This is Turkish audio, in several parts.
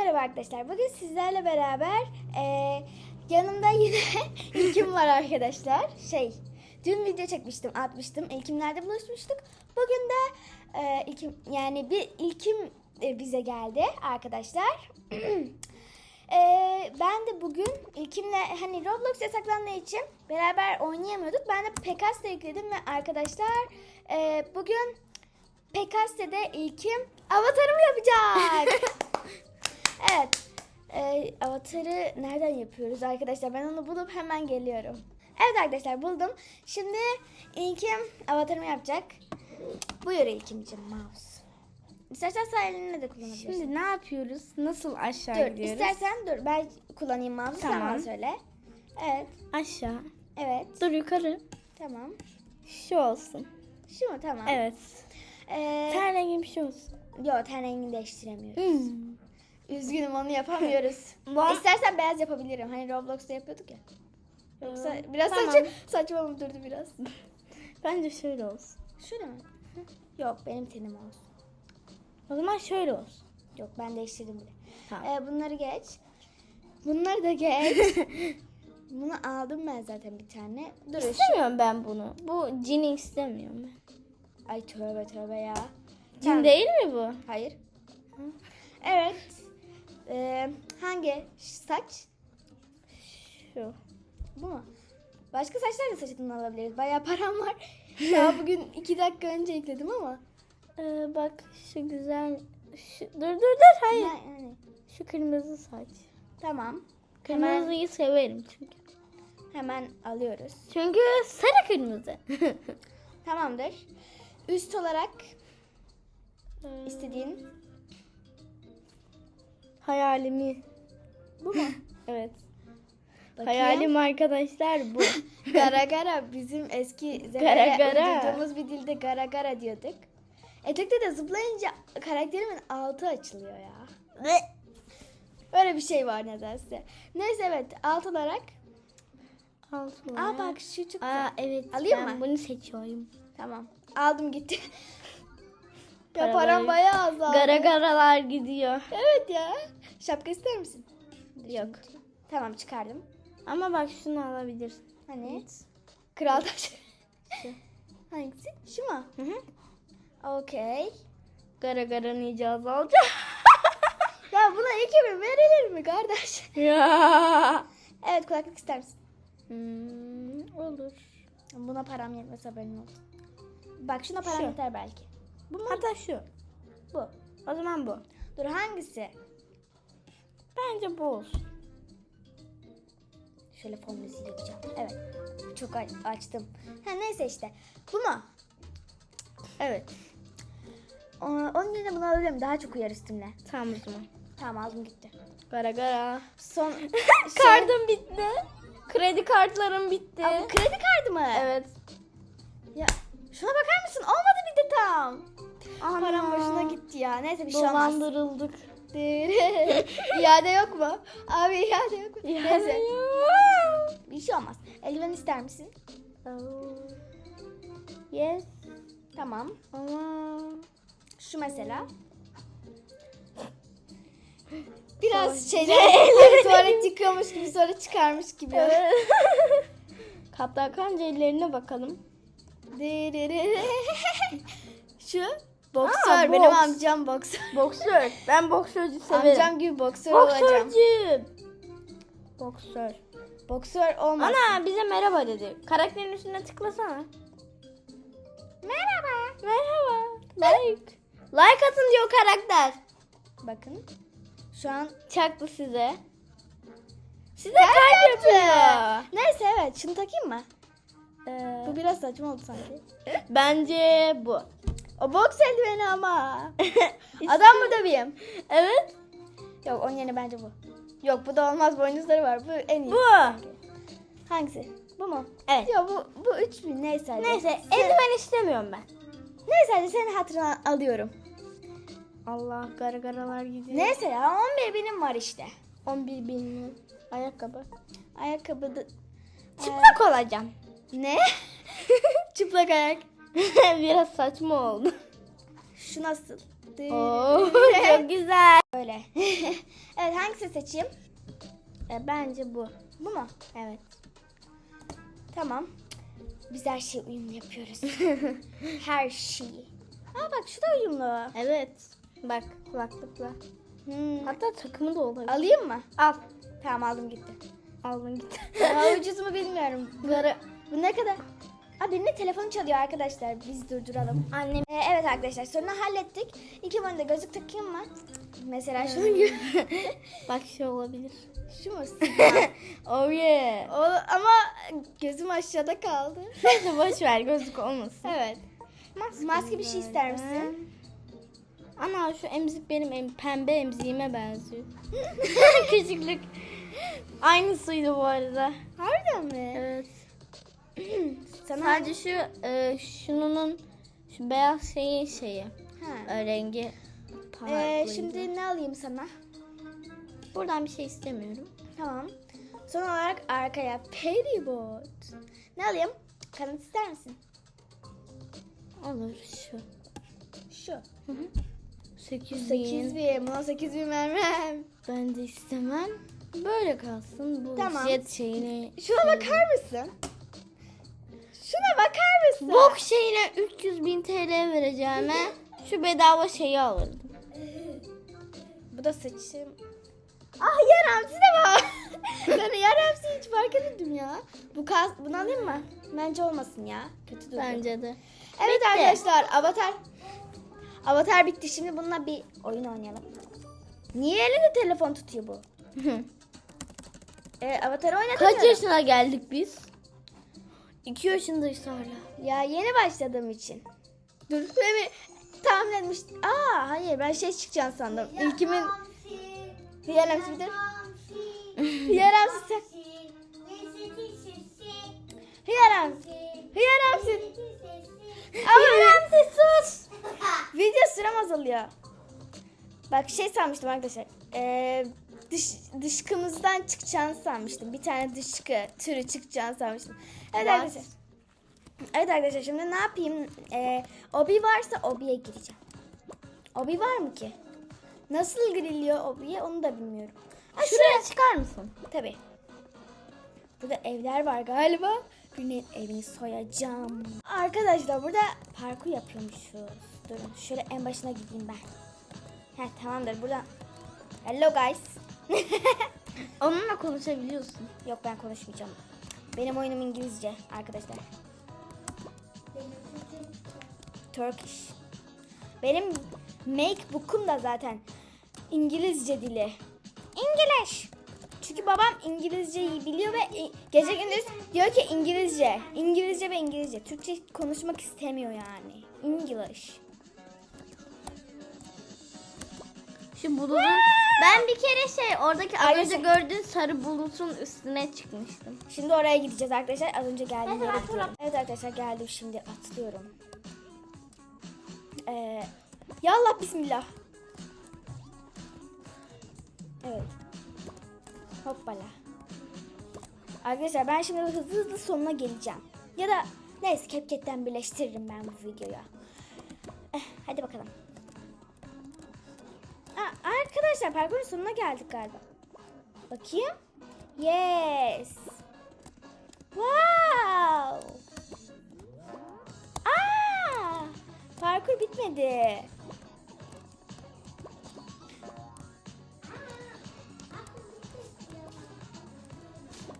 merhaba arkadaşlar. Bugün sizlerle beraber eee, yanımda yine İlkim var arkadaşlar. Şey, dün video çekmiştim, atmıştım. İlkimlerde buluşmuştuk. Bugün de eee, İlkim, yani bir İlkim e, bize geldi arkadaşlar. Eee, ben de bugün İlkimle hani Roblox yasaklandığı için beraber oynayamıyorduk. Ben de Pekas'ta yükledim ve arkadaşlar eee, bugün Pekaste'de İlkim avatarımı yapacak. Evet. Ee, avatarı nereden yapıyoruz arkadaşlar? Ben onu bulup hemen geliyorum. Evet arkadaşlar buldum. Şimdi İlkim avatarımı yapacak. Buyur İlkim'ciğim mouse. İstersen sağ elinle de kullanabilirsin. Şimdi ne yapıyoruz? Nasıl aşağı dur gidiyoruz? istersen dur ben kullanayım mouse'u sen Tamam. bana söyle. Evet. Aşağı. Evet. Dur yukarı. Tamam. Şu olsun. Şu mu? Tamam. Evet. Ee, Ten rengi bir şey olsun. Yok ten rengini değiştiremiyoruz. Hmm. Üzgünüm onu yapamıyoruz. İstersen beyaz yapabilirim. Hani Roblox'ta yapıyorduk ya. Yoksa Ee, biraz tamam. saçma, saçma mı durdu biraz? Bence şöyle olsun. Şöyle mi? Yok benim tenim olsun. O zaman şöyle olsun. Yok ben değiştirdim bile. Tamam. Ee, bunları geç. Bunları da geç. Bunu aldım ben zaten bir tane. Dur şu- İstemiyorum ben bunu. Bu cini istemiyorum ben. Ay tövbe tövbe ya. Cin Tamam. değil mi bu? Hayır. Evet. Ee, hangi saç? Şu. Bu mu? Başka saçlar da saçından alabiliriz. Bayağı param var. Daha bugün iki dakika önce ekledim ama. Ee, bak şu güzel. Şu... Dur dur dur hayır. Ne- yani. Şu kırmızı saç. Tamam. Hemen, Kırmızıyı severim çünkü. hemen alıyoruz. Çünkü sarı kırmızı. Tamamdır. Üst olarak istediğin Hayalimi. bu mu? Evet. Bakayım. Hayalim arkadaşlar bu. Gara gara bizim eski Gara gara. bir dilde gara gara diyorduk. Etekte de zıplayınca karakterimin altı açılıyor ya. Öyle bir şey var nedense. Neyse evet alt olarak. Altın Aa bak şu güzel. Aa evet. Alayım ben mı? bunu seçiyorum. Tamam. Aldım gitti. Ya param bayağı azaldı. Gara garalar gidiyor. Evet ya. Şapka ister misin? Yok. Tamam çıkardım. Ama bak şunu alabilirsin. Hani? Kral taş. Hangisi? Şu mu? Hı hı. Okey. Gara garanın iyice azalacak. Ya buna iki mi verilir mi kardeş? ya. Evet kulaklık ister misin? Hmm, olur. Buna param yetmez haberin olsun. Bak şuna param Şu. yeter belki. Bu mu? Hatta şu. Bu. O zaman bu. Dur hangisi? Bence bu olsun. Şöyle fon müziği yapacağım. Evet. Çok a- açtım. Ha neyse işte. Bu mu? Evet. Aa, Onun yerine bunu alabilirim. Daha çok uyar üstümle. Tamam o zaman. Tamam aldım gitti. Gara gara. Son Kartım bitti. Kredi kartlarım bitti. Bu kredi kartı mı? Evet. Ya şuna bakar mısın? Olmadı bir de tam. Ana. Param boşuna gitti ya. Neyse bir şey olmaz. Dolandırıldık. iade yok mu? Abi iade yok mu? Neyse. Neyse. Bir şey olmaz. Eldiven ister misin? Yes. Tamam. Ama Şu mesela. Biraz şeyler tuvalet yıkıyormuş gibi sonra çıkarmış gibi. Hatta kanca ellerine bakalım. Şu boksör. Aa, Benim boks. amcam boksör. Boksör. Ben boksörcü severim. Amcam gibi boksör olacağım. Boksörcü. Boksör. Boksör olmaz. Ana bize merhaba dedi. Karakterin üstüne tıklasana. Merhaba. Merhaba. Like. Like atın diyor karakter. Bakın. Şu an Çaktı size. Size kalp yapıyor. Neyse evet şunu takayım mı? Ee, Bu biraz saçma oldu sanki. bence bu. O boks eldiveni ama. Adam mı döveyim? Evet. Yok onun yerine bence bu. Yok bu da olmaz boynuzları var. Bu en iyi. Bu. Hangisi? Bu mu? Evet. Yok bu, bu 3000 neyse hadi. Neyse eldiven istemiyorum ben. Neyse hadi senin hatırına alıyorum. Allah gargaralar gidiyor. Neyse ya 11 binim var işte. 11 bin mi? Ayakkabı. Ayakkabı da... Çıplak olacağım. Ne? Çıplak ayak. Biraz saçma oldu. Şu nasıl? Oo, çok güzel. Böyle. evet hangisini seçeyim? E, bence bu. Bu mu? Evet. Tamam. Biz her şeyi uyumlu yapıyoruz. her şeyi. Aa bak şu da uyumlu. Evet. Bak kulaklıkla. Hmm. Hatta takımı da olabilir. Alayım mı? Al. Tamam aldım gitti. Aldın git. Daha ucuz mu bilmiyorum. Böyle, bu ne kadar? Aa birinin telefonu çalıyor arkadaşlar. Biz durduralım. Annem. Ee, evet arkadaşlar sorunu hallettik. İki boyunda gözlük takayım mı? Mesela şunun gibi. Bak şu olabilir. Şu mu? Oh yeah. o, ama gözüm aşağıda kaldı. Neyse boş ver gözlük olmasın. Evet. Maske bir şey ister misin? Ana şu emzik benim em pembe emziğime benziyor. Küçüklük. Aynısıydı bu arada. Harbiden mi? Evet. Sana Sadece şu e, şunun şu beyaz şeyin şeyi. Ha. e, rengi Ee, şimdi ne alayım sana? buradan bir şey istemiyorum. Tamam. Son olarak arkaya Peribot. Ne alayım? Kanat ister misin? Olur şu. Şu. 8 8 bin. Buna 8 bin vermem. Ben de istemem. Böyle kalsın bu Tamam. jet şeyini. Şuna bakar mısın? Şuna bakar mısın? Bok şeyine 300 bin TL vereceğime şu bedava şeyi alırdım. Bu da saçım. Ah yaramsı de var. ben yaramsı hiç fark etmedim ya. Bu kas, bunu alayım mı? Bence olmasın ya. Kötü durdu. Bence de. Evet Bitti. arkadaşlar Avatar. Avatar bitti. Şimdi bununla bir oyun oynayalım. Niye elinde telefon tutuyor bu? Ee, Avatar'ı oynatamıyorum. Kaç yaşına geldik biz? 2 yaşındayız hala. Ya yeni başladığım için. Dur beni tahmin etmiş. Aa hayır ben şey çıkacağını sandım. İlkimin Hiyeremsi bir dur. Hiyeremsi sen. Hiyeremsi. Ama Hiyeremsi sus. Video sürem azalıyor. Bak şey sanmıştım arkadaşlar. Ee, dış, dışkımızdan çıkacağını sanmıştım. Bir tane dışkı türü çıkacağını sanmıştım. Evet arkadaşlar. Evet arkadaşlar şimdi ne yapayım? Ee, obi varsa obiye gireceğim. Obi var mı ki? Nasıl giriliyor obiye onu da bilmiyorum. Ha, Şuraya çıkar mısın? Tabii. Burada evler var galiba. Birinin evini soyacağım. Arkadaşlar burada parkur yapıyormuşuz. Durun şöyle en başına gideyim ben. Heh tamamdır burada. Hello guys. Onunla konuşabiliyorsun. Yok ben konuşmayacağım. Benim oyunum İngilizce arkadaşlar. Turkish. Benim Macbook'um da zaten İngilizce dili. English. Çünkü babam İngilizceyi biliyor ve gece gündüz diyor ki İngilizce. İngilizce ve İngilizce. Türkçe konuşmak istemiyor yani. English. Şu bulutun... Ben bir kere şey oradaki az önce gördüğün sarı bulutun üstüne çıkmıştım. Şimdi oraya gideceğiz arkadaşlar. Az önce geldiğim yere gidiyorum. Evet arkadaşlar geldim şimdi atlıyorum. Ee, ya Allah bismillah. Evet. Hoppala. Arkadaşlar ben şimdi hızlı hızlı sonuna geleceğim. Ya da neyse CapCut'ten birleştiririm ben bu videoya. Eh, hadi bakalım. Arkadaşlar parkurun sonuna geldik galiba. Bakayım. Yes. Wow. Aa! Parkur bitmedi.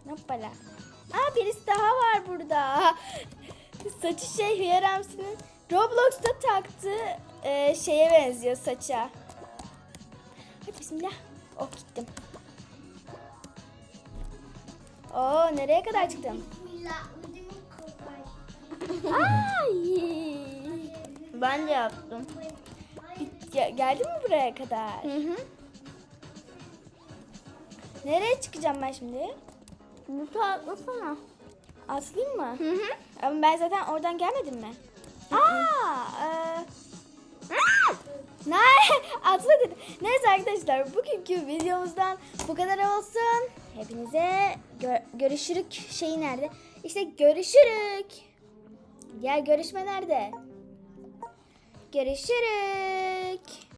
Hoppala. Aa birisi daha var burada. Saçı şey Hiyeremsi'nin Roblox'ta taktığı e, şeye benziyor saça. Bismillah. Oh gittim. Oo nereye kadar çıktım? Ay. Ben de yaptım. Ge- geldin mi buraya kadar? Hı hı. Nereye çıkacağım ben şimdi? Butu atlasana. Atlayayım mı? Hı hı. Ama ben zaten oradan gelmedim mi? Aa, Neyse arkadaşlar bugünkü videomuzdan bu kadar olsun. Hepinize gö- görüşürük şeyi nerede? İşte görüşürük. Gel görüşme nerede? Görüşürük.